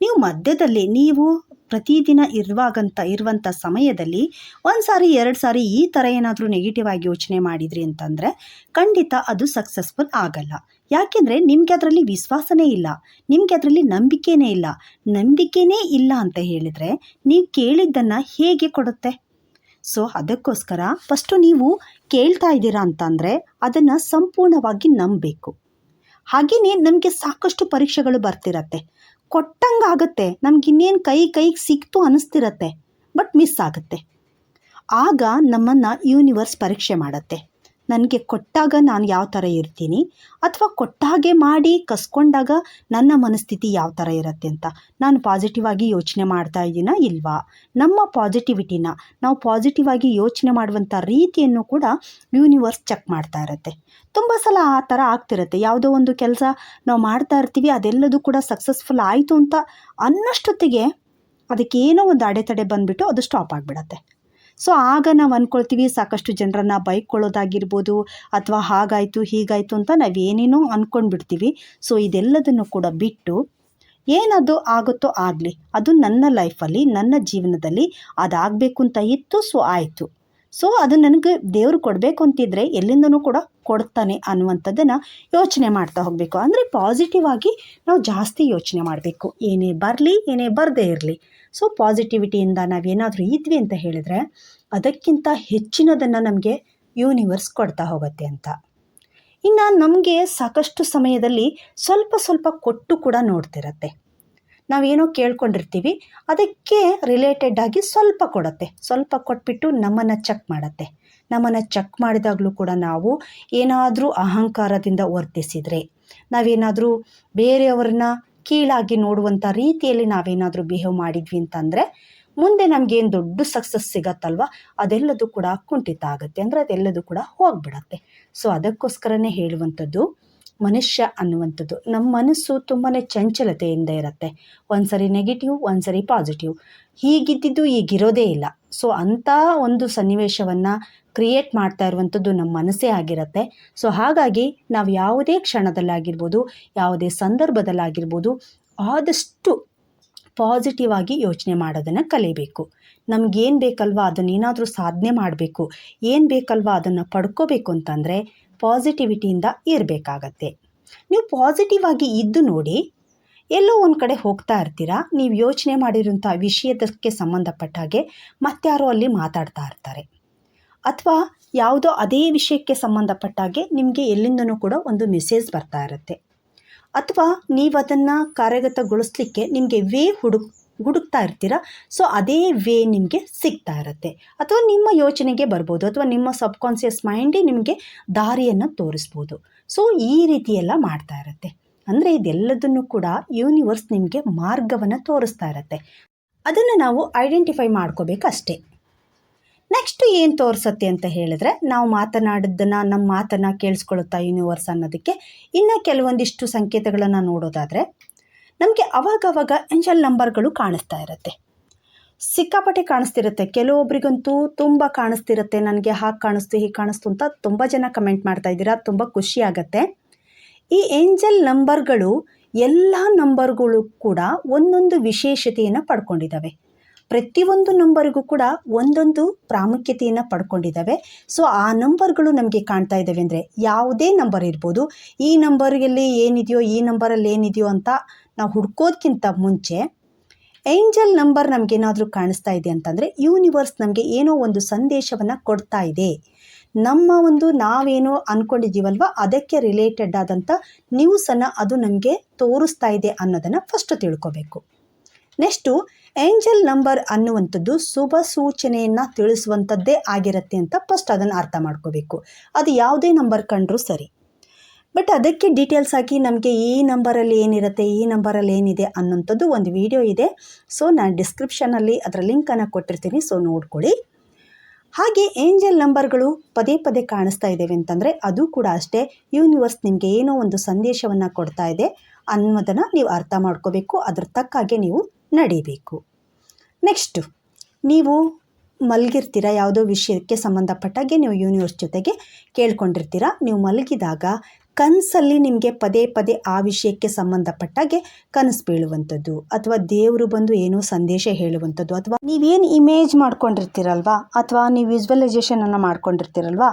ನೀವು ಮಧ್ಯದಲ್ಲಿ, ನೀವು ಪ್ರತಿದಿನ ಇರುವಾಗಂತ ಇರುವಂಥ ಸಮಯದಲ್ಲಿ ಒಂದು ಸಾರಿ, ಎರಡು ಸಾರಿ ಈ ಥರ ಏನಾದರೂ ನೆಗೆಟಿವ್ ಆಗಿ ಯೋಚನೆ ಮಾಡಿದ್ರಿ ಅಂತಂದರೆ ಖಂಡಿತ ಅದು ಸಕ್ಸಸ್ಫುಲ್ ಆಗಲ್ಲ. ಯಾಕೆಂದರೆ ನಿಮಗೆ ಅದರಲ್ಲಿ ವಿಶ್ವಾಸನೇ ಇಲ್ಲ, ನಿಮಗೆ ಅದರಲ್ಲಿ ನಂಬಿಕೆನೇ ಇಲ್ಲ. ನಂಬಿಕೆನೇ ಇಲ್ಲ ಅಂತ ಹೇಳಿದರೆ ನೀವು ಕೇಳಿದ್ದನ್ನು ಹೇಗೆ ಕೊಡುತ್ತೆ? ಸೊ ಅದಕ್ಕೋಸ್ಕರ ಫಸ್ಟು ನೀವು ಕೇಳ್ತಾ ಇದ್ದೀರಾ ಅಂತಂದರೆ ಅದನ್ನು ಸಂಪೂರ್ಣವಾಗಿ ನಂಬಬೇಕು. ಹಾಗೆಯೇ ನಮಗೆ ಸಾಕಷ್ಟು ಪರೀಕ್ಷೆಗಳು ಬರ್ತಿರತ್ತೆ. ಕೊಟ್ಟಂಗಾಗತ್ತೆ, ನಮ್ಗೆ ಇನ್ನೇನು ಕೈ ಕೈಗೆ ಸಿಕ್ತು ಅನ್ನಿಸ್ತಿರತ್ತೆ ಬಟ್ ಮಿಸ್ ಆಗುತ್ತೆ. ಆಗ ನಮ್ಮನ್ನು ಯೂನಿವರ್ಸ್ ಪರೀಕ್ಷೆ ಮಾಡುತ್ತೆ. ನನಗೆ ಕೊಟ್ಟಾಗ ನಾನು ಯಾವ ಥರ ಇರ್ತೀನಿ? ಅಥವಾ ಕೊಟ್ಟಾಗೆ ಮಾಡಿ ಕಸ್ಕೊಂಡಾಗ ನನ್ನ ಮನಸ್ಥಿತಿ ಯಾವ ಥರ ಇರುತ್ತೆ ಅಂತ ನಾನು ಪಾಸಿಟಿವ್ ಆಗಿ ಯೋಚನೆ ಮಾಡ್ತಾ ಇದ್ದೀನ ಇಲ್ವಾ? ನಮ್ಮ ಪಾಸಿಟಿವಿಟಿನ ನಾವು ಪಾಸಿಟಿವ್ ಆಗಿ ಯೋಚನೆ ಮಾಡುವಂಥ ರೀತಿಯನ್ನು ಕೂಡ ಯೂನಿವರ್ಸ್ ಚೆಕ್ ಮಾಡ್ತಾ ಇರುತ್ತೆ. ತುಂಬ ಸಲ ಆ ಥರ ಆಗ್ತಿರುತ್ತೆ. ಯಾವುದೋ ಒಂದು ಕೆಲಸ ನಾವು ಮಾಡ್ತಾ ಇರ್ತೀವಿ, ಅದೆಲ್ಲದೂ ಕೂಡ ಸಕ್ಸಸ್ಫುಲ್ ಆಯಿತು ಅಂತ ಅನ್ನಷ್ಟೊತ್ತಿಗೆ ಅದಕ್ಕೇನೋ ಒಂದು ಅಡೆತಡೆ ಬಂದುಬಿಟ್ಟು ಅದು ಸ್ಟಾಪ್ ಆಗಿಬಿಡತ್ತೆ. ಸೊ ಆಗ ನಾವು ಅಂದ್ಕೊಳ್ತೀವಿ ಸಾಕಷ್ಟು ಜನರನ್ನು ಬೈಕೊಳ್ಳೋದಾಗಿರ್ಬೋದು ಅಥವಾ ಹಾಗಾಯಿತು, ಹೀಗಾಯಿತು ಅಂತ ನಾವೇನೇನೋ ಅಂದ್ಕೊಂಡ್ಬಿಡ್ತೀವಿ ಸೊ ಇದೆಲ್ಲದನ್ನು ಕೂಡ ಬಿಟ್ಟು ಏನದು ಆಗುತ್ತೋ ಆಗಲಿ, ಅದು ನನ್ನ ಲೈಫಲ್ಲಿ, ನನ್ನ ಜೀವನದಲ್ಲಿ ಅದಾಗಬೇಕು ಅಂತ ಇತ್ತು, ಸೊ ಆಯಿತು. ಸೊ ಅದು ನನಗೆ ದೇವರು ಕೊಡಬೇಕು ಅಂತಿದ್ರೆ ಎಲ್ಲಿಂದನೂ ಕೂಡ ಕೊಡ್ತಾನೆ ಅನ್ನುವಂಥದ್ದನ್ನು ಯೋಚನೆ ಮಾಡ್ತಾ ಹೋಗಬೇಕು. ಅಂದರೆ ಪಾಸಿಟಿವ್ ಆಗಿ ನಾವು ಜಾಸ್ತಿ ಯೋಚನೆ ಮಾಡಬೇಕು. ಏನೇ ಬರಲಿ, ಏನೇ ಬರದೇ ಇರಲಿ. ಸೊ ಪಾಸಿಟಿವಿಟಿಯಿಂದ ನಾವೇನಾದರೂ ಇದ್ವಿ ಅಂತ ಹೇಳಿದರೆ, ಅದಕ್ಕಿಂತ ಹೆಚ್ಚಿನದನ್ನು ನಮಗೆ ಯೂನಿವರ್ಸ್ ಕೊಡ್ತಾ ಹೋಗುತ್ತೆ ಅಂತ. ಇನ್ನು ನಮಗೆ ಸಾಕಷ್ಟು ಸಮಯದಲ್ಲಿ ಸ್ವಲ್ಪ ಸ್ವಲ್ಪ ಕೊಟ್ಟು ಕೂಡ ನೋಡ್ತಿರತ್ತೆ. ನಾವೇನೋ ಕೇಳ್ಕೊಂಡಿರ್ತೀವಿ, ಅದಕ್ಕೆ ರಿಲೇಟೆಡ್ ಆಗಿ ಸ್ವಲ್ಪ ಕೊಡತ್ತೆ. ಸ್ವಲ್ಪ ಕೊಟ್ಬಿಟ್ಟು ನಮ್ಮನ್ನು ಚೆಕ್ ಮಾಡುತ್ತೆ. ನಮ್ಮನ್ನು ಚೆಕ್ ಮಾಡಿದಾಗಲೂ ಕೂಡ ನಾವು ಏನಾದರೂ ಅಹಂಕಾರದಿಂದ ವರ್ತಿಸಿದರೆ, ನಾವೇನಾದರೂ ಬೇರೆಯವ್ರನ್ನ ಕೀಳಾಗಿ ನೋಡುವಂಥ ರೀತಿಯಲ್ಲಿ ನಾವೇನಾದರೂ ಬಿಹೇವ್ ಮಾಡಿದ್ವಿ ಅಂತಂದರೆ ಮುಂದೆ ನಮಗೇನು ದೊಡ್ಡ ಸಕ್ಸಸ್ ಸಿಗತ್ತಲ್ವ? ಅದೆಲ್ಲದೂ ಕೂಡ ಕುಂಠಿತ ಆಗುತ್ತೆ. ಅಂದರೆ ಅದೆಲ್ಲದೂ ಕೂಡ ಹೋಗ್ಬಿಡತ್ತೆ. ಸೊ ಅದಕ್ಕೋಸ್ಕರನೇ ಹೇಳುವಂಥದ್ದು, ಮನುಷ್ಯ ಅನ್ನುವಂಥದ್ದು ನಮ್ಮ ಮನಸ್ಸು ತುಂಬಾ ಚಂಚಲತೆಯಿಂದ ಇರುತ್ತೆ. ಒಂದು ಸರಿ ನೆಗೆಟಿವ್ ಒಂದು ಸರಿ ಪಾಸಿಟಿವ್ ಹೀಗಿದ್ದಿದ್ದು ಈಗಿರೋದೇ ಇಲ್ಲ. ಸೊ ಅಂಥ ಒಂದು ಸನ್ನಿವೇಶವನ್ನು ಕ್ರಿಯೇಟ್ ಮಾಡ್ತಾ ಇರುವಂಥದ್ದು ನಮ್ಮ ಮನಸ್ಸೇ ಆಗಿರುತ್ತೆ. ಸೊ ಹಾಗಾಗಿ ನಾವು ಯಾವುದೇ ಕ್ಷಣದಲ್ಲಾಗಿರ್ಬೋದು, ಯಾವುದೇ ಸಂದರ್ಭದಲ್ಲಾಗಿರ್ಬೋದು ಆದಷ್ಟು ಪಾಸಿಟಿವ್ ಆಗಿ ಯೋಚನೆ ಮಾಡೋದನ್ನು ಕಲಿಬೇಕು. ನಮಗೇನು ಬೇಕಲ್ವ ಅದನ್ನೇನಾದರೂ ಸಾಧನೆ ಮಾಡಬೇಕು, ಏನು ಬೇಕಲ್ವಾ ಅದನ್ನು ಪಡ್ಕೋಬೇಕು ಅಂತಂದರೆ ಪಾಸಿಟಿವಿಟಿಯಿಂದ ಇರಬೇಕಾಗತ್ತೆ ನೀವು ಪಾಸಿಟಿವ್ ಆಗಿ ಇದ್ದು ನೋಡಿ ಎಲ್ಲೋ ಒಂದು ಕಡೆ ಹೋಗ್ತಾ ಇರ್ತೀರಾ? ನೀವು ಯೋಚನೆ ಮಾಡಿರೋಂಥ ವಿಷಯದಕ್ಕೆ ಸಂಬಂಧಪಟ್ಟ ಹಾಗೆ ಮತ್ತಾರೋ ಅಲ್ಲಿ ಮಾತಾಡ್ತಾ ಇರ್ತಾರೆ. ಅಥವಾ ಯಾವುದೋ ಅದೇ ವಿಷಯಕ್ಕೆ ಸಂಬಂಧಪಟ್ಟ ಹಾಗೆ ನಿಮಗೆ ಎಲ್ಲಿಂದನೂ ಕೂಡ ಒಂದು ಮೆಸೇಜ್ ಬರ್ತಾ ಇರುತ್ತೆ. ಅಥವಾ ನೀವು ಅದನ್ನು ಕಾರ್ಯಗತಗೊಳಿಸ್ಲಿಕ್ಕೆ ನಿಮಗೆ ವೇ ಹುಡುಕ್, ಹುಡುಕ್ತಾ ಇರ್ತೀರ? ಸೊ ಅದೇ ವೇ ನಿಮಗೆ ಸಿಗ್ತಾ ಇರುತ್ತೆ. ಅಥವಾ ನಿಮ್ಮ ಯೋಚನೆಗೆ ಬರ್ಬೋದು. ಅಥವಾ ನಿಮ್ಮ ಸಬ್ಕಾನ್ಸಿಯಸ್ ಮೈಂಡೇ ನಿಮಗೆ ದಾರಿಯನ್ನು ತೋರಿಸ್ಬೋದು. ಸೊ ಈ ರೀತಿಯೆಲ್ಲ ಮಾಡ್ತಾ ಇರುತ್ತೆ. ಅಂದರೆ ಇದೆಲ್ಲದನ್ನು ಕೂಡ ಯೂನಿವರ್ಸ್ ನಿಮಗೆ ಮಾರ್ಗವನ್ನು ತೋರಿಸ್ತಾ ಇರತ್ತೆ. ಅದನ್ನು ನಾವು ಐಡೆಂಟಿಫೈ ಮಾಡ್ಕೋಬೇಕಷ್ಟೇ. ನೆಕ್ಸ್ಟ್ ಏನು ತೋರಿಸುತ್ತೆ ಅಂತ ಹೇಳಿದ್ರೆ, ನಾವು ಮಾತನಾಡಿದ್ದನ್ನು ನಮ್ಮ ಮಾತನ್ನು ಕೇಳಿಸ್ಕೊಳ್ಳುತ್ತಾ ಯೂನಿವರ್ಸ್ ಅನ್ನೋದಕ್ಕೆ ಇನ್ನು ಕೆಲವೊಂದಿಷ್ಟು ಸಂಕೇತಗಳನ್ನು ನೋಡೋದಾದರೆ, ನಮಗೆ ಅವಾಗವಾಗ ಏಂಜಲ್ ನಂಬರ್ಗಳು ಕಾಣಿಸ್ತಾ ಇರುತ್ತೆ. ಸಿಕ್ಕಾಪಟ್ಟೆ ಕಾಣಿಸ್ತಿರುತ್ತೆ. ಕೆಲವೊಬ್ರಿಗಂತೂ ತುಂಬ ಕಾಣಿಸ್ತಿರುತ್ತೆ. ನನಗೆ ಹಾಗೆ ಕಾಣಿಸ್ತು, ಹೀಗೆ ಕಾಣಿಸ್ತು ಅಂತ ತುಂಬ ಜನ ಕಮೆಂಟ್ ಮಾಡ್ತಾ ಇದ್ದೀರಾ, ತುಂಬ ಖುಷಿ ಈ ಏಂಜಲ್ ನಂಬರ್ಗಳು ಎಲ್ಲ ನಂಬರ್ಗಳು ಕೂಡ ಒಂದೊಂದು ವಿಶೇಷತೆಯನ್ನು ಪಡ್ಕೊಂಡಿದ್ದಾವೆ ಪ್ರತಿಯೊಂದು ನಂಬರಿಗೂ ಕೂಡ ಒಂದೊಂದು ಪ್ರಾಮುಖ್ಯತೆಯನ್ನು ಪಡ್ಕೊಂಡಿದ್ದಾವೆ ಸೊ, ಆ ನಂಬರ್ಗಳು ನಮಗೆ ಕಾಣ್ತಾ ಇದ್ದಾವೆ ಅಂದರೆ ಯಾವುದೇ ನಂಬರ್ ಇರ್ಬೋದು. ಈ ನಂಬರ್ಗಲ್ಲಿ ಏನಿದೆಯೋ, ಈ ನಂಬರಲ್ಲಿ ಏನಿದೆಯೋ ಅಂತ ನಾವು ಹುಡ್ಕೋದಕ್ಕಿಂತ ಮುಂಚೆ ಏಂಜಲ್ ನಂಬರ್ ನಮಗೇನಾದರೂ ಕಾಣಿಸ್ತಾ ಇದೆ ಅಂತಂದರೆ ಯೂನಿವರ್ಸ್ ನಮಗೆ ಏನೋ ಒಂದು ಸಂದೇಶವನ್ನು ಕೊಡ್ತಾ ಇದೆ. ನಮ್ಮ ಒಂದು ನಾವೇನು ಅಂದ್ಕೊಂಡಿದ್ದೀವಲ್ವ ಅದಕ್ಕೆ ರಿಲೇಟೆಡ್ ಆದಂಥ ನ್ಯೂಸನ್ನು ಅದು ನಮಗೆ ತೋರಿಸ್ತಾ ಇದೆ ಅನ್ನೋದನ್ನು ಫಸ್ಟ್ ತಿಳ್ಕೋಬೇಕು. ನೆಕ್ಸ್ಟು ಏಂಜಲ್ ನಂಬರ್ ಅನ್ನುವಂಥದ್ದು ಶುಭ ಸೂಚನೆಯನ್ನು ತಿಳಿಸುವಂಥದ್ದೇ ಆಗಿರುತ್ತೆ ಅಂತ ಫಸ್ಟ್ ಅದನ್ನು ಅರ್ಥ ಮಾಡ್ಕೋಬೇಕು. ಅದು ಯಾವುದೇ ನಂಬರ್ ಕಂಡ್ರೂ ಸರಿ. ಬಟ್ ಅದಕ್ಕೆ ಡೀಟೇಲ್ಸ್ ಆಗಿ ನಮಗೆ ಈ ನಂಬರಲ್ಲಿ ಏನಿರುತ್ತೆ, ಈ ನಂಬರಲ್ಲಿ ಏನಿದೆ ಅನ್ನೋಂಥದ್ದು ಒಂದು ವಿಡಿಯೋ ಇದೆ. ಸೊ ನಾನು ಡಿಸ್ಕ್ರಿಪ್ಷನಲ್ಲಿ ಅದರ ಲಿಂಕನ್ನು ಕೊಟ್ಟಿರ್ತೀನಿ. ಸೊ ನೋಡ್ಕೊಳ್ಳಿ. ಹಾಗೆ ಏಂಜಲ್ ನಂಬರ್ಗಳು ಪದೇ ಪದೇ ಕಾಣಿಸ್ತಾ ಇದ್ದೇವೆ ಅಂತಂದರೆ ಅದು ಕೂಡ ಅಷ್ಟೇ. ಯೂನಿವರ್ಸ್ ನಿಮಗೆ ಏನೋ ಒಂದು ಸಂದೇಶವನ್ನು ಕೊಡ್ತಾ ಇದೆ. ಅನ್ನೋದನ್ನು ನೀವು ಅರ್ಥ ಮಾಡ್ಕೋಬೇಕು. ಅದ್ರ ತಕ್ಕಾಗೆ ನೀವು ನಡೀಬೇಕು. ನೆಕ್ಸ್ಟು, ನೀವು ಮಲಗಿರ್ತೀರ? ಯಾವುದೋ ವಿಷಯಕ್ಕೆ ಸಂಬಂಧಪಟ್ಟಾಗೆ ನೀವು ಯೂನಿವರ್ಸ್ ಜೊತೆಗೆ ಕೇಳ್ಕೊಂಡಿರ್ತೀರ? ನೀವು ಮಲಗಿದಾಗ ಕನಸಲ್ಲಿ ನಿಮಗೆ ಪದೇ ಪದೇ ಆ ವಿಷಯಕ್ಕೆ ಸಂಬಂಧಪಟ್ಟಾಗೆ ಕನಸು ಬೀಳುವಂಥದ್ದು ಅಥವಾ ದೇವರು ಬಂದು ಏನೋ ಸಂದೇಶ ಹೇಳುವಂಥದ್ದು ಅಥವಾ ನೀವೇನು ಇಮೇಜ್ ಮಾಡ್ಕೊಂಡಿರ್ತೀರಲ್ವಾ ಅಥವಾ ನೀವು ವಿಜುವಲೈಸೇಷನನ್ನು ಮಾಡ್ಕೊಂಡಿರ್ತೀರಲ್ವಾ,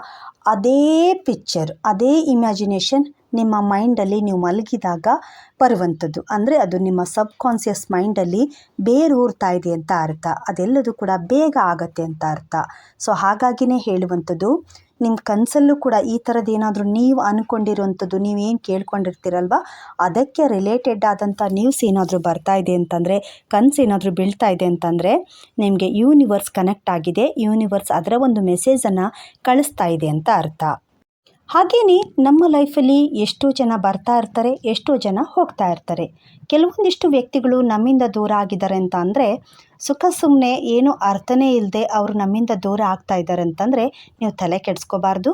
ಅದೇ ಪಿಕ್ಚರ್ ಅದೇ ಇಮ್ಯಾಜಿನೇಷನ್ ನಿಮ್ಮ ಮೈಂಡಲ್ಲಿ ನೀವು ಮಲಗಿದಾಗ ಬರುವಂಥದ್ದು. ಅಂದರೆ ಅದು ನಿಮ್ಮ ಸಬ್ ಕಾನ್ಸಿಯಸ್ ಮೈಂಡಲ್ಲಿ ಬೇರೂರ್ತಾ ಇದೆ ಅಂತ ಅರ್ಥ. ಅದೆಲ್ಲದೂ ಕೂಡ ಬೇಗ ಆಗತ್ತೆ ಅಂತ ಅರ್ಥ. ಸೊ ಹಾಗಾಗಿನೇ ಹೇಳುವಂಥದ್ದು, ನಿಮ್ಮ ಕನಸಲ್ಲೂ ಕೂಡ ಈ ಥರದ್ದು ಏನಾದರೂ ನೀವು ಅಂದ್ಕೊಂಡಿರುವಂಥದ್ದು ನೀವೇನು ಕೇಳ್ಕೊಂಡಿರ್ತೀರಲ್ವ? ಅದಕ್ಕೆ ರಿಲೇಟೆಡ್ ಆದಂಥ ನ್ಯೂಸ್ ಏನಾದರೂ ಬರ್ತಾ ಇದೆ ಅಂತಂದರೆ, ಕನಸು ಏನಾದರೂ ಬೀಳ್ತಾ ಇದೆ ಅಂತಂದರೆ, ನಿಮಗೆ ಯೂನಿವರ್ಸ್ ಕನೆಕ್ಟ್ ಆಗಿದೆ. ಯೂನಿವರ್ಸ್ ಅದರ ಒಂದು ಮೆಸೇಜನ್ನು ಕಳಿಸ್ತಾ ಇದೆ ಅಂತ ಅರ್ಥ. ಹಾಗೆಯೇ ನಮ್ಮ ಲೈಫಲ್ಲಿ ಎಷ್ಟೋ ಜನ ಬರ್ತಾ ಇರ್ತಾರೆ, ಎಷ್ಟೋ ಜನ ಹೋಗ್ತಾ ಇರ್ತಾರೆ. ಕೆಲವೊಂದಿಷ್ಟು ವ್ಯಕ್ತಿಗಳು ನಮ್ಮಿಂದ ದೂರ ಆಗಿದ್ದಾರೆ ಅಂತ ಅಂದರೆ, ಸುಖ ಸುಮ್ಮನೆ ಏನೂ ಅರ್ಥನೇ ಇಲ್ಲದೆ ಅವರು ನಮ್ಮಿಂದ ದೂರ ಆಗ್ತಾ ಇದ್ದಾರೆ ಅಂತಂದರೆ ನೀವು ತಲೆ ಕೆಡಿಸ್ಕೋಬಾರ್ದು.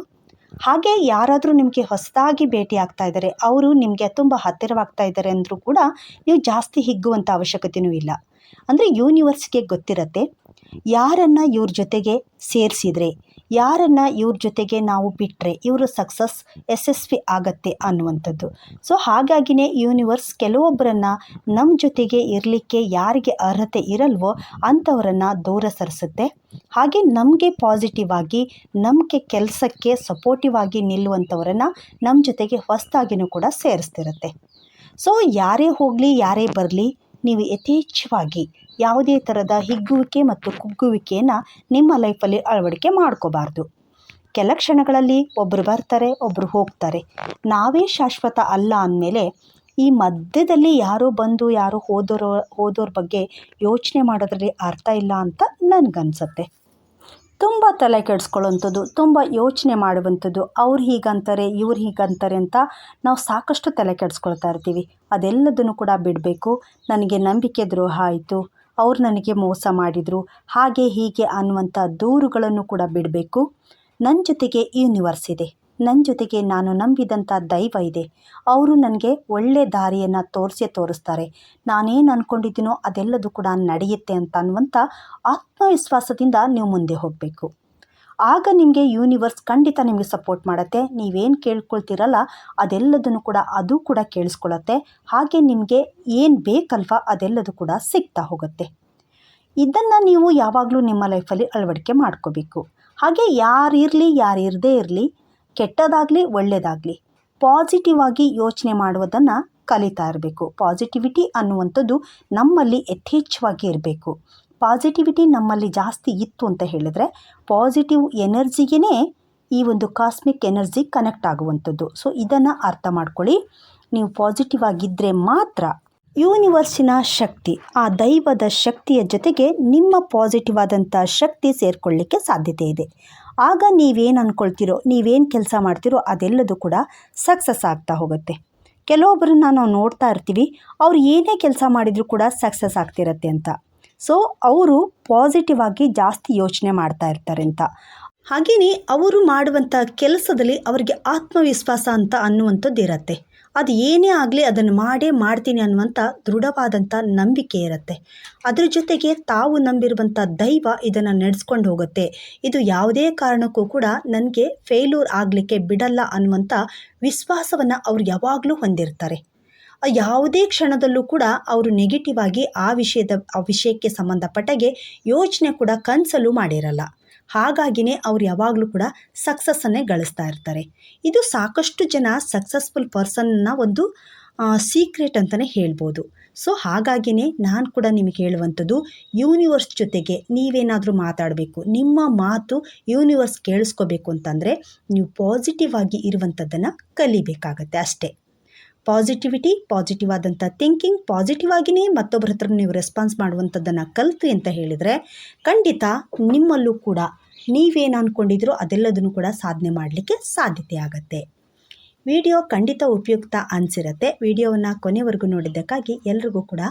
ಹಾಗೆ ಯಾರಾದರೂ ನಿಮಗೆ ಹೊಸದಾಗಿ ಭೇಟಿ ಆಗ್ತಾ ಇದ್ದಾರೆ, ಅವರು ನಿಮಗೆ ತುಂಬ ಹತ್ತಿರವಾಗ್ತಾ ಇದ್ದಾರೆ ಅಂದರೂ ಕೂಡ ನೀವು ಜಾಸ್ತಿ ಹಿಗ್ಗುವಂಥ ಅವಶ್ಯಕತೆಯೂ ಇಲ್ಲ. ಅಂದರೆ ಯೂನಿವರ್ಸ್ಗೆ ಗೊತ್ತಿರತ್ತೆ. ಯಾರನ್ನು ಇವ್ರ ಜೊತೆಗೆ ಸೇರಿಸಿದ್ರೆ, ಯಾರನ್ನು ಇವ್ರ ಜೊತೆಗೆ ನಾವು ಬಿಟ್ಟರೆ ಇವರು ಸಕ್ಸಸ್ ಯಶಸ್ವಿ ಆಗತ್ತೆ ಅನ್ನುವಂಥದ್ದು. ಸೊ ಹಾಗಾಗಿನೇ ಯೂನಿವರ್ಸ್ ಕೆಲವೊಬ್ಬರನ್ನು ನಮ್ಮ ಜೊತೆಗೆ ಇರಲಿಕ್ಕೆ ಯಾರಿಗೆ ಅರ್ಹತೆ ಇರಲ್ವೋ ಅಂಥವರನ್ನು ದೂರ ಸರಿಸುತ್ತೆ. ಹಾಗೆ ನಮಗೆ ಪಾಸಿಟಿವ್ ಆಗಿ, ನಮಗೆ ಕೆಲಸಕ್ಕೆ ಸಪೋರ್ಟಿವ್ ಆಗಿ ನಿಲ್ಲುವಂಥವರನ್ನು ನಮ್ಮ ಜೊತೆಗೆ ಹೊಸದಾಗಿನೂ ಕೂಡ ಸೇರಿಸ್ತಿರುತ್ತೆ. ಸೊ ಯಾರೇ ಹೋಗಲಿ, ಯಾರೇ ಬರಲಿ ನೀವು ಯಥೇಚ್ಛವಾಗಿ ಯಾವುದೇ ಥರದ ಹಿಗ್ಗುವಿಕೆ ಮತ್ತು ಕುಗ್ಗುವಿಕೆಯನ್ನು ನಿಮ್ಮ ಲೈಫಲ್ಲಿ ಅಳವಡಿಕೆ ಮಾಡ್ಕೋಬಾರ್ದು. ಕೆಲ ಕ್ಷಣಗಳಲ್ಲಿ ಒಬ್ಬರು ಬರ್ತಾರೆ ಒಬ್ಬರು ಹೋಗ್ತಾರೆ. ನಾವೇ ಶಾಶ್ವತ ಅಲ್ಲ ಅಂದಮೇಲೆ ಈ ಮಧ್ಯದಲ್ಲಿ ಯಾರೋ ಬಂದು, ಯಾರೋ ಹೋದೋರು, ಹೋದೋರ ಬಗ್ಗೆ ಯೋಚನೆ ಮಾಡೋದ್ರಲ್ಲಿ ಅರ್ಥ ಇಲ್ಲ ಅಂತ ನನಗನ್ಸುತ್ತೆ. ತುಂಬ ತಲೆ ಕೆಡಿಸ್ಕೊಳ್ಳೋವಂಥದ್ದು, ತುಂಬ ಯೋಚನೆ ಮಾಡುವಂಥದ್ದು, ಅವ್ರು ಹೀಗಂತಾರೆ, ಇವ್ರು ಹೀಗಂತಾರೆ ಅಂತ ನಾವು ಸಾಕಷ್ಟು ತಲೆ ಕೆಡಿಸ್ಕೊಳ್ತಾ ಇರ್ತೀವಿ. ಅದೆಲ್ಲದನ್ನು ಕೂಡ ಬಿಡಬೇಕು. ನನಗೆ ನಂಬಿಕೆ ದ್ರೋಹ ಆಯಿತು. ಅವ್ರು ನನಗೆ ಮೋಸ ಮಾಡಿದರು. ಹಾಗೆ ಹೀಗೆ ಅನ್ನುವಂಥ ದೂರುಗಳನ್ನು ಕೂಡ ಬಿಡಬೇಕು. ನನ್ನ ಜೊತೆಗೆ ಯೂನಿವರ್ಸ್ ಇದೆ. ನನ್ನ ಜೊತೆಗೆ ನಾನು ನಂಬಿದಂಥ ದೈವ ಇದೆ. ಅವರು ನನಗೆ ಒಳ್ಳೆ ದಾರಿಯನ್ನು ತೋರಿಸೇ ತೋರಿಸ್ತಾರೆ. ನಾನೇನು ಅಂದ್ಕೊಂಡಿದ್ದೀನೋ ಅದೆಲ್ಲದೂ ಕೂಡ ನಡೆಯುತ್ತೆ ಅಂತ ಅನ್ನುವಂಥ ಆತ್ಮವಿಶ್ವಾಸದಿಂದ ನೀವು ಮುಂದೆ ಹೋಗಬೇಕು. ಆಗ ನಿಮಗೆ ಯೂನಿವರ್ಸ್ ಖಂಡಿತ ನಿಮಗೆ ಸಪೋರ್ಟ್ ಮಾಡುತ್ತೆ. ನೀವೇನು ಕೇಳ್ಕೊಳ್ತೀರಲ್ಲ ಅದೆಲ್ಲದನ್ನು ಕೂಡ ಅದು ಕೂಡ ಕೇಳಿಸ್ಕೊಳತ್ತೆ. ಹಾಗೆ ನಿಮಗೆ ಏನು ಬೇಕಲ್ವ ಅದೆಲ್ಲದೂ ಕೂಡ ಸಿಗ್ತಾ ಹೋಗುತ್ತೆ. ಇದನ್ನು ನೀವು ಯಾವಾಗಲೂ ನಿಮ್ಮ ಲೈಫಲ್ಲಿ ಅಳವಡಿಕೆ ಮಾಡ್ಕೋಬೇಕು. ಹಾಗೆ ಯಾರಿರಲಿ ಯಾರಿರದೇ ಇರಲಿ ಕೆಟ್ಟದಾಗಲಿ ಒಳ್ಳೆಯದಾಗಲಿ ಪಾಸಿಟಿವ್ ಆಗಿ ಯೋಚನೆ ಮಾಡುವುದನ್ನು ಕಲಿತಾ ಇರಬೇಕು. ಪಾಸಿಟಿವಿಟಿ ಅನ್ನುವಂಥದ್ದು ನಮ್ಮಲ್ಲಿ ಯಥೇಚ್ಛವಾಗಿ ಇರಬೇಕು. ಪಾಸಿಟಿವಿಟಿ ನಮ್ಮಲ್ಲಿ ಜಾಸ್ತಿ ಇತ್ತು ಅಂತ ಹೇಳಿದರೆ ಪಾಸಿಟಿವ್ ಎನರ್ಜಿಗೇ ಈ ಒಂದು ಕಾಸ್ಮಿಕ್ ಎನರ್ಜಿ ಕನೆಕ್ಟ್ ಆಗುವಂಥದ್ದು. ಸೊ, ಇದನ್ನು ಅರ್ಥ ಮಾಡ್ಕೊಳ್ಳಿ. ನೀವು ಪಾಸಿಟಿವ್ ಆಗಿದ್ದರೆ ಮಾತ್ರ ಯೂನಿವರ್ಸಿನ ಶಕ್ತಿ, ಆ ದೈವದ ಶಕ್ತಿಯ ಜೊತೆಗೆ ನಿಮ್ಮ ಪಾಸಿಟಿವ್ ಆದಂಥ ಶಕ್ತಿ ಸೇರಿಕೊಳ್ಳಿಕ್ಕೆ ಸಾಧ್ಯತೆ ಇದೆ. ಆಗ ನೀವೇನು ಅಂದ್ಕೊಳ್ತೀರೋ ನೀವೇನು ಕೆಲಸ ಮಾಡ್ತೀರೋ ಅದೆಲ್ಲದೂ ಕೂಡ ಸಕ್ಸಸ್ ಆಗ್ತಾ ಹೋಗುತ್ತೆ. ಕೆಲವೊಬ್ಬರನ್ನ ನಾವು ನೋಡ್ತಾ ಇರ್ತೀವಿ, ಅವ್ರು ಏನೇ ಕೆಲಸ ಮಾಡಿದರೂ ಕೂಡ ಸಕ್ಸಸ್ ಆಗ್ತಿರತ್ತೆ ಅಂತ. ಸೊ ಅವರು ಪಾಸಿಟಿವ್ ಆಗಿ ಜಾಸ್ತಿ ಯೋಚನೆ ಮಾಡ್ತಾ ಇರ್ತಾರೆ ಅಂತ. ಹಾಗೆಯೇ ಅವರು ಮಾಡುವಂಥ ಕೆಲಸದಲ್ಲಿ ಅವರಿಗೆ ಆತ್ಮವಿಶ್ವಾಸ ಅಂತ ಅನ್ನುವಂಥದ್ದು ಇರತ್ತೆ. ಅದು ಏನೇ ಆಗಲಿ ಅದನ್ನು ಮಾಡೇ ಮಾಡ್ತೀನಿ ಅನ್ನುವಂಥ ದೃಢವಾದಂಥ ನಂಬಿಕೆ ಇರುತ್ತೆ. ಅದ್ರ ಜೊತೆಗೆ ತಾವು ನಂಬಿರುವಂಥ ದೈವ ಇದನ್ನು ನಡೆಸ್ಕೊಂಡು ಹೋಗುತ್ತೆ. ಇದು ಯಾವುದೇ ಕಾರಣಕ್ಕೂ ಕೂಡ ನನಗೆ ಫೇಲ್ಯೂರ್ ಆಗಲಿಕ್ಕೆ ಬಿಡಲ್ಲ ಅನ್ನುವಂಥ ವಿಶ್ವಾಸವನ್ನು ಅವರು ಯಾವಾಗಲೂ ಹೊಂದಿರ್ತಾರೆ. ಯಾವುದೇ ಕ್ಷಣದಲ್ಲೂ ಕೂಡ ಅವರು ನೆಗೆಟಿವ್ ಆಗಿ ಆ ವಿಷಯದ, ಆ ವಿಷಯಕ್ಕೆ ಸಂಬಂಧಪಟ್ಟಾಗೆ ಯೋಚನೆ ಕೂಡ ಕನಸಲ್ಲೂ ಮಾಡಿರಲ್ಲ. ಹಾಗಾಗಿನೇ ಅವ್ರು ಯಾವಾಗಲೂ ಕೂಡ ಸಕ್ಸಸ್ಸನ್ನೇ ಗಳಿಸ್ತಾ ಇರ್ತಾರೆ. ಇದು ಸಾಕಷ್ಟು ಜನ ಸಕ್ಸಸ್ಫುಲ್ ಪರ್ಸನ್ನ ಒಂದು ಸೀಕ್ರೆಟ್ ಅಂತಲೇ ಹೇಳ್ಬೋದು. ಸೊ ಹಾಗಾಗಿನೇ ನಾನು ಕೂಡ ನಿಮಗೆ ಹೇಳುವಂಥದ್ದು ಯೂನಿವರ್ಸ್ ಜೊತೆಗೆ ನೀವೇನಾದರೂ ಮಾತಾಡಬೇಕು, ನಿಮ್ಮ ಮಾತು ಯೂನಿವರ್ಸ್ ಕೇಳಿಸ್ಕೋಬೇಕು ಅಂತಂದರೆ ನೀವು ಪಾಸಿಟಿವ್ ಆಗಿ ಇರುವಂಥದ್ದನ್ನು ಕಲಿಬೇಕಾಗತ್ತೆ ಅಷ್ಟೇ. ಪಾಸಿಟಿವಿಟಿ ಪಾಸಿಟಿವ್ ಆದಂಥ ಥಿಂಕಿಂಗ್ ಪಾಸಿಟಿವ್ ಆಗಿಯೇ ಮತ್ತೊಬ್ಬರ ಹತ್ರ ನೀವು ರೆಸ್ಪಾನ್ಸ್ ಮಾಡುವಂಥದ್ದನ್ನು ಕಲಿತು ಅಂತ ಹೇಳಿದರೆ ಖಂಡಿತ ನಿಮ್ಮಲ್ಲೂ ಕೂಡ ನೀವೇನು ಅಂದ್ಕೊಂಡಿದ್ರೋ ಅದೆಲ್ಲದನ್ನು ಕೂಡ ಸಾಧನೆ ಮಾಡಲಿಕ್ಕೆ ಸಾಧ್ಯತೆ ಆಗುತ್ತೆ. ವಿಡಿಯೋ ಖಂಡಿತ ಉಪಯುಕ್ತ ಅನಿಸಿರುತ್ತೆ. ವಿಡಿಯೋವನ್ನು ಕೊನೆವರೆಗೂ ನೋಡಿದ್ದಕ್ಕಾಗಿ ಎಲ್ರಿಗೂ ಕೂಡ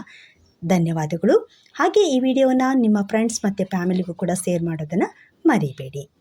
ಧನ್ಯವಾದಗಳು. ಹಾಗೆ ಈ ವಿಡಿಯೋನ ನಿಮ್ಮ ಫ್ರೆಂಡ್ಸ್ ಮತ್ತು ಫ್ಯಾಮಿಲಿಗೂ ಕೂಡ ಶೇರ್ ಮಾಡೋದನ್ನು ಮರಿಬೇಡಿ.